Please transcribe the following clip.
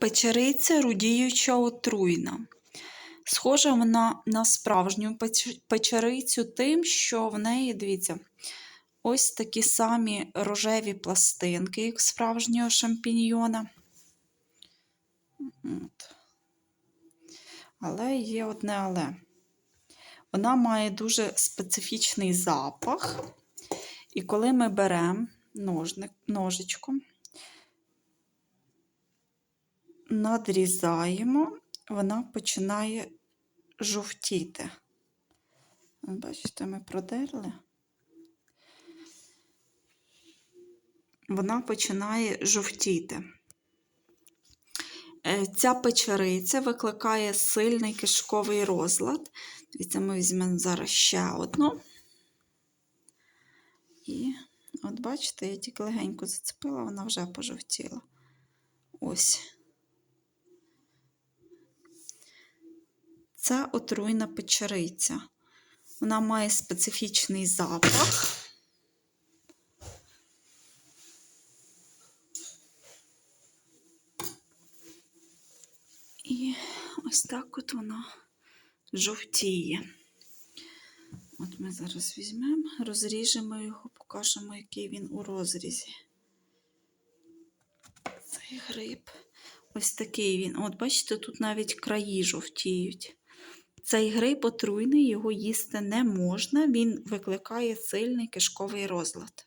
Печериця рудіюча отруйна. Схожа вона на справжню печерицю тим, що в неї, дивіться, ось такі самі рожеві пластинки, як справжнього шампіньйона. От. Але є одне але. Вона має дуже специфічний запах. І коли ми беремо ножичком, надрізаємо, вона починає жовтіти. Бачите, ми продерли. Вона починає жовтіти. Е, Ця печериця викликає сильний кишковий розлад. Дивіться, ми візьмемо зараз ще одну. І от бачите, я тільки легенько зацепила, вона вже пожовтіла. Ось. Це отруйна печериця. Вона має специфічний запах. І ось так от вона жовтіє. От ми зараз візьмемо, розріжемо його, покажемо, який він у розрізі. Цей гриб. Ось такий він. От, бачите, тут навіть краї жовтіють. Цей гриб отруйний, його їсти не можна, він викликає сильний кишковий розлад.